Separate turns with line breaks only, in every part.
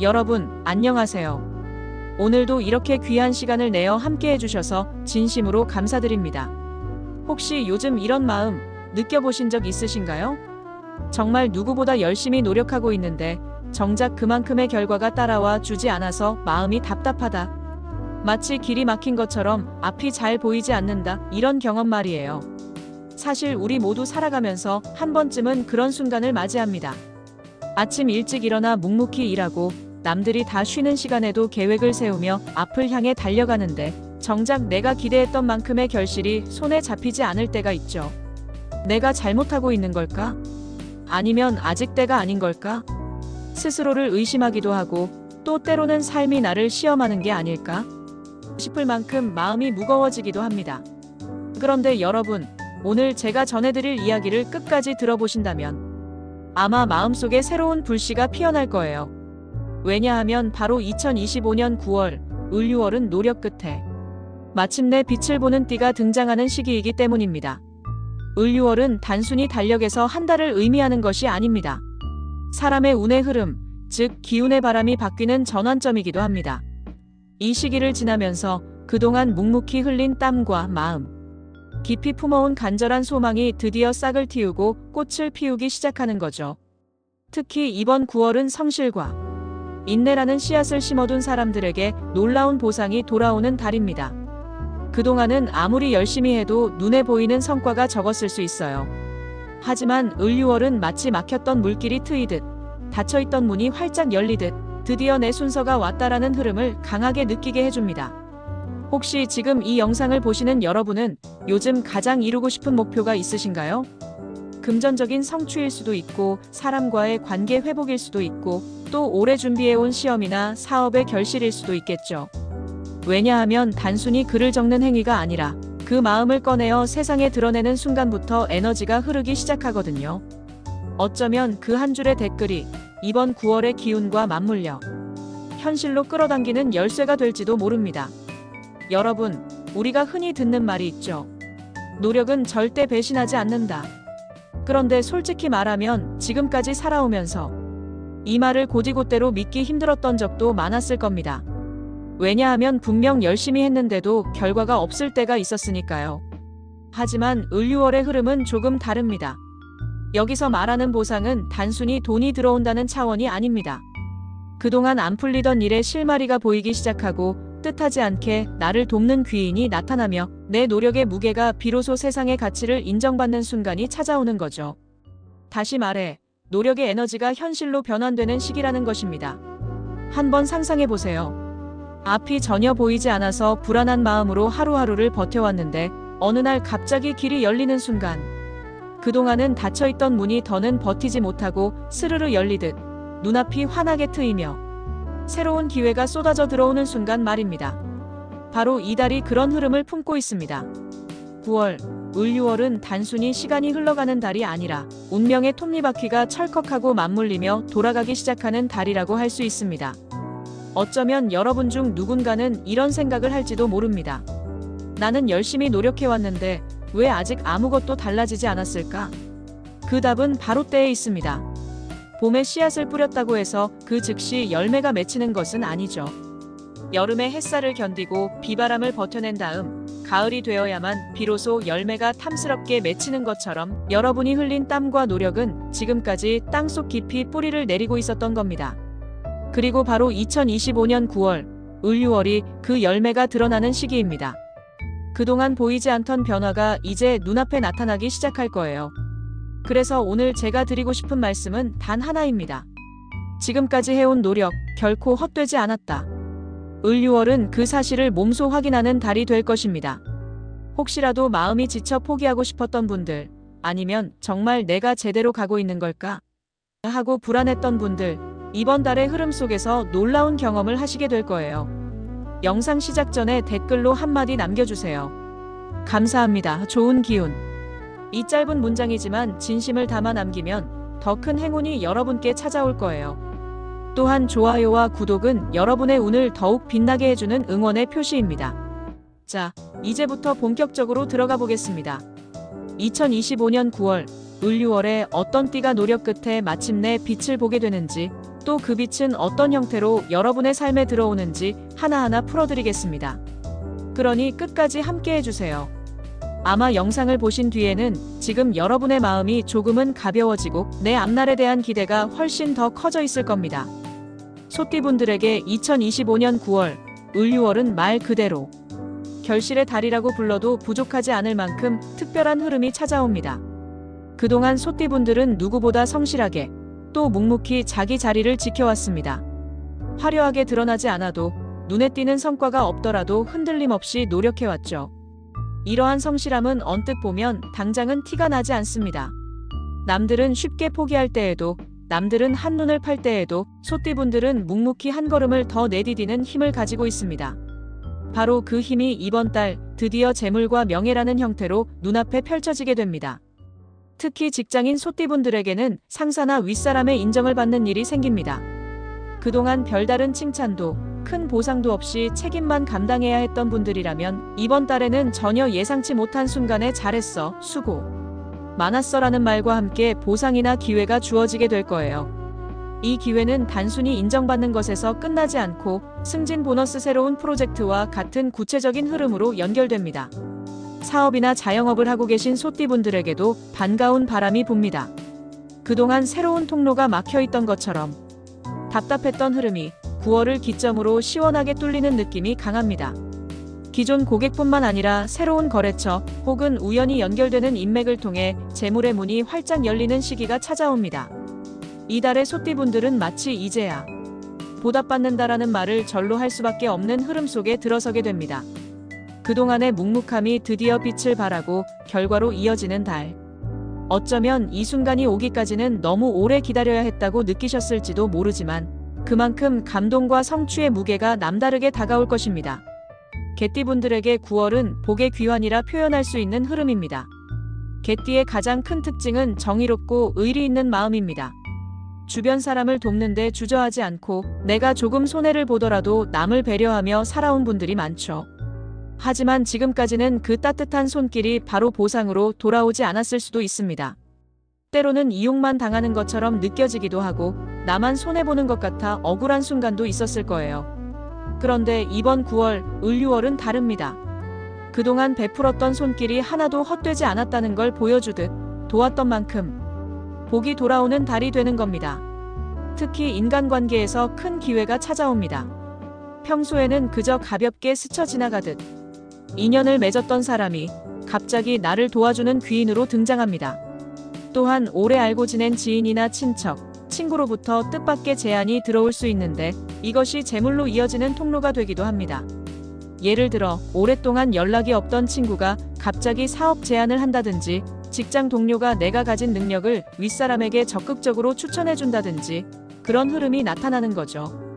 여러분, 안녕하세요. 오늘도 이렇게 귀한 시간을 내어 함께 해주셔서 진심으로 감사드립니다. 혹시 요즘 이런 마음 느껴보신 적 있으신가요? 정말 누구보다 열심히 노력하고 있는데 정작 그만큼의 결과가 따라와 주지 않아서 마음이 답답하다. 마치 길이 막힌 것처럼 앞이 잘 보이지 않는다. 이런 경험 말이에요. 사실 우리 모두 살아가면서 한 번쯤은 그런 순간을 맞이합니다. 아침 일찍 일어나 묵묵히 일하고 남들이 다 쉬는 시간에도 계획을 세우며 앞을 향해 달려가는데 정작 내가 기대했던 만큼의 결실이 손에 잡히지 않을 때가 있죠. 내가 잘못하고 있는 걸까? 아니면 아직 때가 아닌 걸까? 스스로를 의심하기도 하고 또 때로는 삶이 나를 시험하는 게 아닐까? 싶을 만큼 마음이 무거워지기도 합니다. 그런데 여러분, 오늘 제가 전해드릴 이야기를 끝까지 들어보신다면 아마 마음속에 새로운 불씨가 피어날 거예요. 왜냐하면 바로 2025년 9월, 을유월은 노력 끝에 마침내 빛을 보는 띠가 등장하는 시기이기 때문입니다. 을유월은 단순히 달력에서 한 달을 의미하는 것이 아닙니다. 사람의 운의 흐름, 즉 기운의 바람이 바뀌는 전환점이기도 합니다. 이 시기를 지나면서 그동안 묵묵히 흘린 땀과 마음, 깊이 품어온 간절한 소망이 드디어 싹을 틔우고 꽃을 피우기 시작하는 거죠. 특히 이번 9월은 성실과 인내라는 씨앗을 심어둔 사람들에게 놀라운 보상이 돌아오는 달입니다. 그동안은 아무리 열심히 해도 눈에 보이는 성과가 적었을 수 있어요. 하지만 을유월은 마치 막혔던 물길이 트이듯 닫혀있던 문이 활짝 열리듯 드디어 내 순서가 왔다라는 흐름을 강하게 느끼게 해줍니다. 혹시 지금 이 영상을 보시는 여러분은 요즘 가장 이루고 싶은 목표가 있으신가요? 금전적인 성취일 수도 있고 사람과의 관계 회복일 수도 있고 또 오래 준비해온 시험이나 사업의 결실일 수도 있겠죠. 왜냐하면 단순히 글을 적는 행위가 아니라 그 마음을 꺼내어 세상에 드러내는 순간부터 에너지가 흐르기 시작하거든요. 어쩌면 그 한 줄의 댓글이 이번 9월의 기운과 맞물려 현실로 끌어당기는 열쇠가 될지도 모릅니다. 여러분, 우리가 흔히 듣는 말이 있죠. 노력은 절대 배신하지 않는다. 그런데 솔직히 말하면 지금까지 살아오면서 이 말을 고지고대로 믿기 힘들었던 적도 많았을 겁니다. 왜냐하면 분명 열심히 했는데도 결과가 없을 때가 있었으니까요. 하지만 을유월의 흐름은 조금 다릅니다. 여기서 말하는 보상은 단순히 돈이 들어온다는 차원이 아닙니다. 그동안 안 풀리던 일에 실마리가 보이기 시작하고 뜻하지 않게 나를 돕는 귀인이 나타나며 내 노력의 무게가 비로소 세상의 가치를 인정받는 순간이 찾아오는 거죠. 다시 말해, 노력의 에너지가 현실로 변환되는 시기라는 것입니다. 한번 상상해 보세요. 앞이 전혀 보이지 않아서 불안한 마음으로 하루하루를 버텨왔는데 어느 날 갑자기 길이 열리는 순간 그동안은 닫혀있던 문이 더는 버티지 못하고 스르르 열리듯 눈앞이 환하게 트이며 새로운 기회가 쏟아져 들어오는 순간 말입니다. 바로 이달이 그런 흐름을 품고 있습니다. 9월, 을유월은 단순히 시간이 흘러가는 달이 아니라 운명의 톱니바퀴가 철컥하고 맞물리며 돌아가기 시작하는 달이라고 할 수 있습니다. 어쩌면 여러분 중 누군가는 이런 생각을 할지도 모릅니다. 나는 열심히 노력해왔는데 왜 아직 아무것도 달라지지 않았을까? 그 답은 바로 때에 있습니다. 봄에 씨앗을 뿌렸다고 해서 그 즉시 열매가 맺히는 것은 아니죠. 여름의 햇살을 견디고 비바람을 버텨낸 다음 가을이 되어야만 비로소 열매가 탐스럽게 맺히는 것처럼 여러분이 흘린 땀과 노력은 지금까지 땅속 깊이 뿌리를 내리고 있었던 겁니다. 그리고 바로 2025년 9월, 을유월이 그 열매가 드러나는 시기입니다. 그동안 보이지 않던 변화가 이제 눈앞에 나타나기 시작할 거예요. 그래서 오늘 제가 드리고 싶은 말씀은 단 하나입니다. 지금까지 해온 노력 결코 헛되지 않았다. 을유월은 그 사실을 몸소 확인하는 달이 될 것입니다. 혹시라도 마음이 지쳐 포기하고 싶었던 분들, 아니면 정말 내가 제대로 가고 있는 걸까? 하고 불안했던 분들, 이번 달의 흐름 속에서 놀라운 경험을 하시게 될 거예요. 영상 시작 전에 댓글로 한마디 남겨주세요. 감사합니다. 좋은 기운. 이 짧은 문장이지만 진심을 담아 남기면 더 큰 행운이 여러분께 찾아올 거예요. 또한 좋아요와 구독은 여러분의 운을 더욱 빛나게 해주는 응원의 표시입니다. 자, 이제부터 본격적으로 들어가 보겠습니다. 2025년 9월, 을유월에 어떤 띠가 노력 끝에 마침내 빛을 보게 되는지, 또 그 빛은 어떤 형태로 여러분의 삶에 들어오는지 하나하나 풀어드리겠습니다. 그러니 끝까지 함께 해주세요. 아마 영상을 보신 뒤에는 지금 여러분의 마음이 조금은 가벼워지고 내 앞날에 대한 기대가 훨씬 더 커져 있을 겁니다. 소띠분들에게 2025년 9월, 을유월은 말 그대로 결실의 달이라고 불러도 부족하지 않을 만큼 특별한 흐름이 찾아옵니다. 그동안 소띠분들은 누구보다 성실하게 또 묵묵히 자기 자리를 지켜왔습니다. 화려하게 드러나지 않아도 눈에 띄는 성과가 없더라도 흔들림 없이 노력해왔죠. 이러한 성실함은 언뜻 보면 당장은 티가 나지 않습니다. 남들은 쉽게 포기할 때에도 남들은 한눈을 팔 때에도 소띠분들은 묵묵히 한 걸음을 더 내디디는 힘을 가지고 있습니다. 바로 그 힘이 이번 달 드디어 재물과 명예라는 형태로 눈앞에 펼쳐지게 됩니다. 특히 직장인 소띠분들에게는 상사나 윗사람의 인정을 받는 일이 생깁니다. 그동안 별다른 칭찬도 큰 보상도 없이 책임만 감당해야 했던 분들이라면 이번 달에는 전혀 예상치 못한 순간에 잘했어, 수고. 많았어라는 말과 함께 보상이나 기회가 주어지게 될 거예요. 이 기회는 단순히 인정받는 것에서 끝나지 않고 승진 보너스 새로운 프로젝트와 같은 구체적인 흐름으로 연결됩니다. 사업이나 자영업을 하고 계신 소띠분들에게도 반가운 바람이 붑니다. 그동안 새로운 통로가 막혀 있던 것처럼 답답했던 흐름이 9월을 기점으로 시원하게 뚫리는 느낌이 강합니다. 기존 고객뿐만 아니라 새로운 거래처 혹은 우연히 연결되는 인맥을 통해 재물의 문이 활짝 열리는 시기가 찾아옵니다. 이달의 소띠분들은 마치 이제야 보답받는다라는 말을 절로 할 수밖에 없는 흐름 속에 들어서게 됩니다. 그동안의 묵묵함이 드디어 빛을 발하고 결과로 이어지는 달. 어쩌면 이 순간이 오기까지는 너무 오래 기다려야 했다고 느끼셨을지도 모르지만 그만큼 감동과 성취의 무게가 남다르게 다가올 것입니다. 개띠분들에게 9월은 복의 귀환이라 표현할 수 있는 흐름입니다. 개띠의 가장 큰 특징은 정의롭고 의리 있는 마음입니다. 주변 사람을 돕는데 주저하지 않고 내가 조금 손해를 보더라도 남을 배려하며 살아온 분들이 많죠. 하지만 지금까지는 그 따뜻한 손길이 바로 보상으로 돌아오지 않았을 수도 있습니다. 때로는 이용만 당하는 것처럼 느껴지기도 하고 나만 손해보는 것 같아 억울한 순간도 있었을 거예요. 그런데 이번 9월, 을유월은 다릅니다. 그동안 베풀었던 손길이 하나도 헛되지 않았다는 걸 보여주듯 도왔던 만큼 복이 돌아오는 달이 되는 겁니다. 특히 인간관계에서 큰 기회가 찾아옵니다. 평소에는 그저 가볍게 스쳐 지나가듯 인연을 맺었던 사람이 갑자기 나를 도와주는 귀인으로 등장합니다. 또한 오래 알고 지낸 지인이나 친척, 친구로부터 뜻밖의 제안이 들어올 수 있는데 이것이 재물로 이어지는 통로가 되기도 합니다. 예를 들어 오랫동안 연락이 없던 친구가 갑자기 사업 제안을 한다든지 직장 동료가 내가 가진 능력을 윗사람에게 적극적으로 추천해준다든지 그런 흐름이 나타나는 거죠.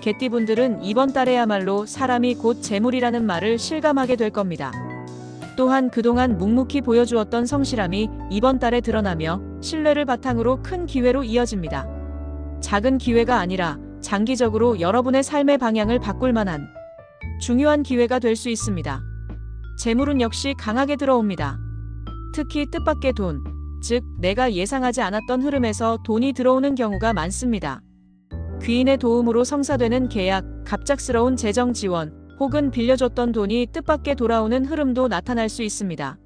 개띠분들은 이번 달에야말로 사람이 곧 재물이라는 말을 실감하게 될 겁니다. 또한 그동안 묵묵히 보여주었던 성실함이 이번 달에 드러나며 신뢰를 바탕으로 큰 기회로 이어집니다. 작은 기회가 아니라 장기적으로 여러분의 삶의 방향을 바꿀 만한 중요한 기회가 될 수 있습니다. 재물은 역시 강하게 들어옵니다. 특히 뜻밖의 돈, 즉 내가 예상하지 않았던 흐름에서 돈이 들어오는 경우가 많습니다. 귀인의 도움으로 성사되는 계약, 갑작스러운 재정 지원, 혹은 빌려줬던 돈이 뜻밖의 돌아오는 흐름도 나타날 수 있습니다.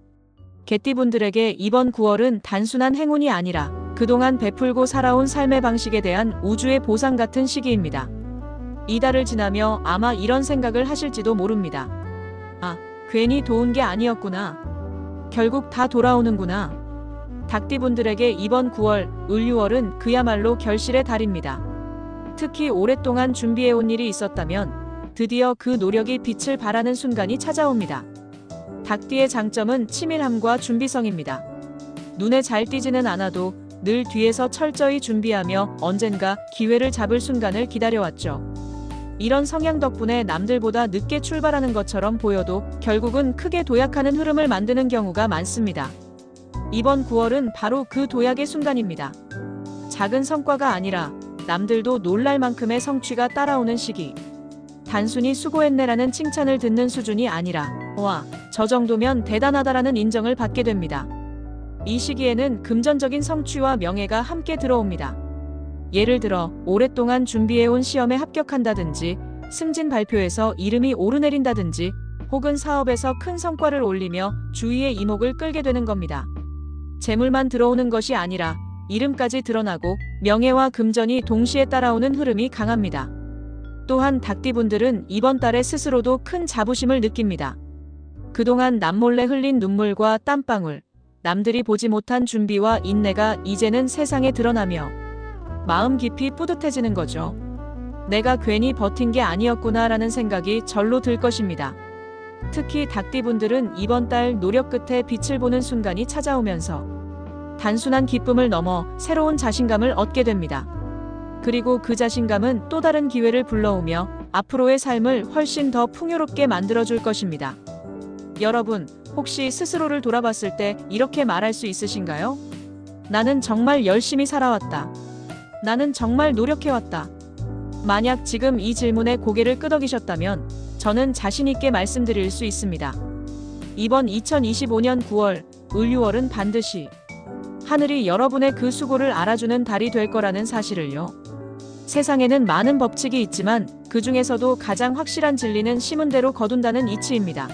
개띠분들에게 이번 9월은 단순한 행운이 아니라 그동안 베풀고 살아온 삶의 방식에 대한 우주의 보상 같은 시기입니다. 이달을 지나며 아마 이런 생각을 하실지도 모릅니다. 아, 괜히 도운 게 아니었구나. 결국 다 돌아오는구나. 닭띠분들에게 이번 9월, 을유월은 그야말로 결실의 달입니다. 특히 오랫동안 준비해온 일이 있었다면 드디어 그 노력이 빛을 발하는 순간이 찾아옵니다. 닭띠의 장점은 치밀함과 준비성입니다. 눈에 잘 띄지는 않아도 늘 뒤에서 철저히 준비하며 언젠가 기회를 잡을 순간을 기다려왔죠. 이런 성향 덕분에 남들보다 늦게 출발하는 것처럼 보여도 결국은 크게 도약하는 흐름을 만드는 경우가 많습니다. 이번 9월은 바로 그 도약의 순간입니다. 작은 성과가 아니라 남들도 놀랄 만큼의 성취가 따라오는 시기. 단순히 수고했네라는 칭찬을 듣는 수준이 아니라 와, 저 정도면 대단하다라는 인정을 받게 됩니다. 이 시기에는 금전적인 성취와 명예가 함께 들어옵니다. 예를 들어 오랫동안 준비해온 시험에 합격한다든지 승진 발표에서 이름이 오르내린다든지 혹은 사업에서 큰 성과를 올리며 주위의 이목을 끌게 되는 겁니다. 재물만 들어오는 것이 아니라 이름까지 드러나고 명예와 금전이 동시에 따라오는 흐름이 강합니다. 또한 닭띠분들은 이번 달에 스스로도 큰 자부심을 느낍니다. 그동안 남몰래 흘린 눈물과 땀방울, 남들이 보지 못한 준비와 인내가 이제는 세상에 드러나며 마음 깊이 뿌듯해지는 거죠. 내가 괜히 버틴 게 아니었구나라는 생각이 절로 들 것입니다. 특히 닭띠분들은 이번 달 노력 끝에 빛을 보는 순간이 찾아오면서 단순한 기쁨을 넘어 새로운 자신감을 얻게 됩니다. 그리고 그 자신감은 또 다른 기회를 불러오며 앞으로의 삶을 훨씬 더 풍요롭게 만들어줄 것입니다. 여러분, 혹시 스스로를 돌아봤을 때 이렇게 말할 수 있으신가요? 나는 정말 열심히 살아왔다. 나는 정말 노력해왔다. 만약 지금 이 질문에 고개를 끄덕이셨다면 저는 자신있게 말씀드릴 수 있습니다. 이번 2025년 9월, 을유월은 반드시 하늘이 여러분의 그 수고를 알아주는 달이 될 거라는 사실을요. 세상에는 많은 법칙이 있지만 그 중에서도 가장 확실한 진리는 심은 대로 거둔다는 이치입니다.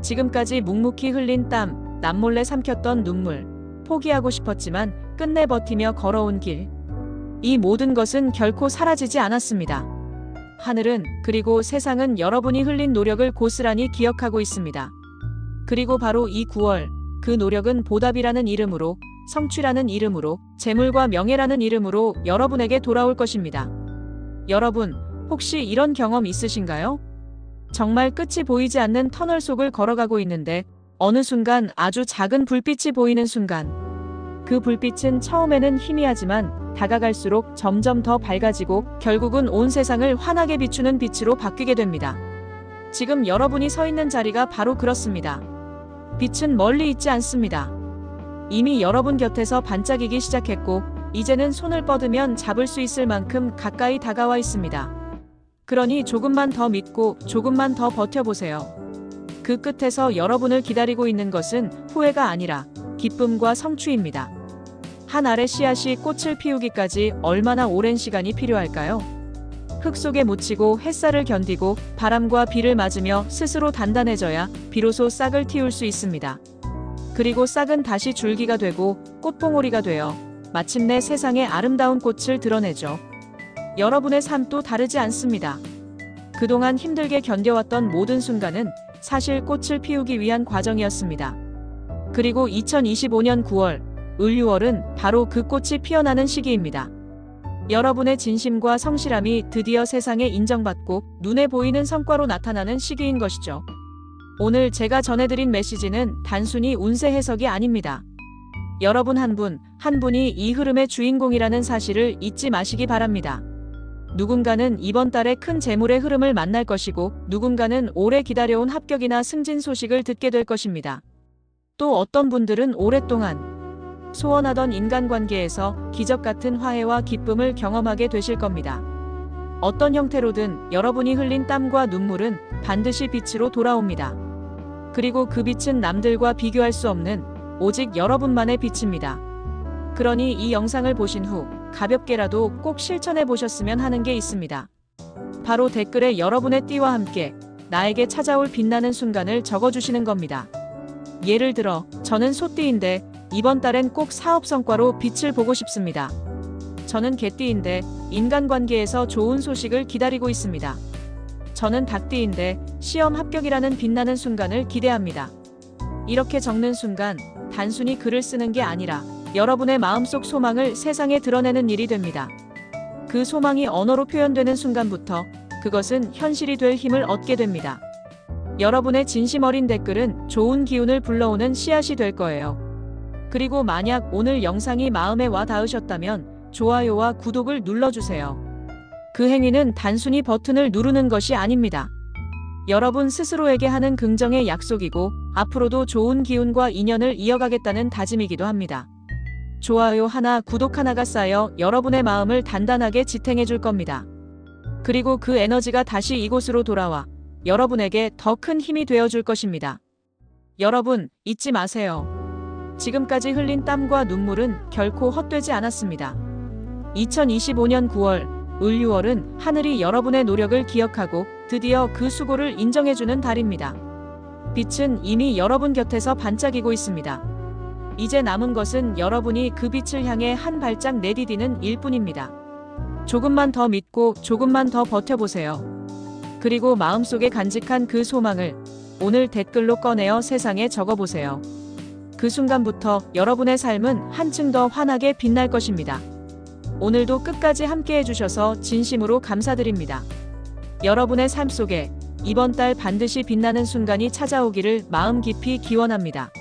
지금까지 묵묵히 흘린 땀, 남몰래 삼켰던 눈물, 포기하고 싶었지만 끝내 버티며 걸어온 길. 이 모든 것은 결코 사라지지 않았습니다. 하늘은 그리고 세상은 여러분이 흘린 노력을 고스란히 기억하고 있습니다. 그리고 바로 이 9월, 그 노력은 보답이라는 이름으로 성취라는 이름으로 재물과 명예라는 이름으로 여러분에게 돌아올 것입니다. 여러분, 혹시 이런 경험 있으신가요? 정말 끝이 보이지 않는 터널 속을 걸어가고 있는데 어느 순간 아주 작은 불빛이 보이는 순간 그 불빛은 처음에는 희미하지만 다가갈수록 점점 더 밝아지고 결국은 온 세상을 환하게 비추는 빛으로 바뀌게 됩니다. 지금 여러분이 서 있는 자리가 바로 그렇습니다. 빛은 멀리 있지 않습니다. 이미 여러분 곁에서 반짝이기 시작했고 이제는 손을 뻗으면 잡을 수 있을 만큼 가까이 다가와 있습니다. 그러니 조금만 더 믿고 조금만 더 버텨보세요. 그 끝에서 여러분을 기다리고 있는 것은 후회가 아니라 기쁨과 성취입니다. 한 알의 씨앗이 꽃을 피우기까지 얼마나 오랜 시간이 필요할까요? 흙 속에 묻히고 햇살을 견디고 바람과 비를 맞으며 스스로 단단해져야 비로소 싹을 틔울 수 있습니다. 그리고 싹은 다시 줄기가 되고 꽃봉오리가 되어 마침내 세상의 아름다운 꽃을 드러내죠. 여러분의 삶도 다르지 않습니다. 그동안 힘들게 견뎌왔던 모든 순간은 사실 꽃을 피우기 위한 과정이었습니다. 그리고 2025년 9월, 을유월은 바로 그 꽃이 피어나는 시기입니다. 여러분의 진심과 성실함이 드디어 세상에 인정받고 눈에 보이는 성과로 나타나는 시기인 것이죠. 오늘 제가 전해드린 메시지는 단순히 운세 해석이 아닙니다. 여러분 한 분, 한 분이 이 흐름의 주인공이라는 사실을 잊지 마시기 바랍니다. 누군가는 이번 달에 큰 재물의 흐름을 만날 것이고 누군가는 오래 기다려온 합격이나 승진 소식을 듣게 될 것입니다. 또 어떤 분들은 오랫동안 소원하던 인간관계에서 기적 같은 화해와 기쁨을 경험하게 되실 겁니다. 어떤 형태로든 여러분이 흘린 땀과 눈물은 반드시 빛으로 돌아옵니다. 그리고 그 빛은 남들과 비교할 수 없는 오직 여러분만의 빛입니다. 그러니 이 영상을 보신 후 가볍게라도 꼭 실천해 보셨으면 하는 게 있습니다. 바로 댓글에 여러분의 띠와 함께 나에게 찾아올 빛나는 순간을 적어주시는 겁니다. 예를 들어, 저는 소띠인데 이번 달엔 꼭 사업 성과로 빛을 보고 싶습니다. 저는 개띠인데 인간관계에서 좋은 소식을 기다리고 있습니다. 저는 닭띠인데 시험 합격이라는 빛나는 순간을 기대합니다. 이렇게 적는 순간 단순히 글을 쓰는 게 아니라 여러분의 마음속 소망을 세상에 드러내는 일이 됩니다. 그 소망이 언어로 표현되는 순간부터 그것은 현실이 될 힘을 얻게 됩니다. 여러분의 진심 어린 댓글은 좋은 기운을 불러오는 씨앗이 될 거예요. 그리고 만약 오늘 영상이 마음에 와 닿으셨다면 좋아요와 구독을 눌러주세요. 그 행위는 단순히 버튼을 누르는 것이 아닙니다. 여러분 스스로에게 하는 긍정의 약속이고 앞으로도 좋은 기운과 인연을 이어가겠다는 다짐이기도 합니다. 좋아요 하나, 구독 하나가 쌓여 여러분의 마음을 단단하게 지탱해 줄 겁니다. 그리고 그 에너지가 다시 이곳으로 돌아와 여러분에게 더 큰 힘이 되어 줄 것입니다. 여러분, 잊지 마세요. 지금까지 흘린 땀과 눈물은 결코 헛되지 않았습니다. 2025년 9월, 을 6월은 하늘이 여러분의 노력을 기억하고 드디어 그 수고를 인정해주는 달입니다. 빛은 이미 여러분 곁에서 반짝이고 있습니다. 이제 남은 것은 여러분이 그 빛을 향해 한 발짝 내디디는 일뿐입니다. 조금만 더 믿고 조금만 더 버텨보세요. 그리고 마음속에 간직한 그 소망을 오늘 댓글로 꺼내어 세상에 적어보세요. 그 순간부터 여러분의 삶은 한층 더 환하게 빛날 것입니다. 오늘도 끝까지 함께 해주셔서 진심으로 감사드립니다. 여러분의 삶 속에 이번 달 반드시 빛나는 순간이 찾아오기를 마음 깊이 기원합니다.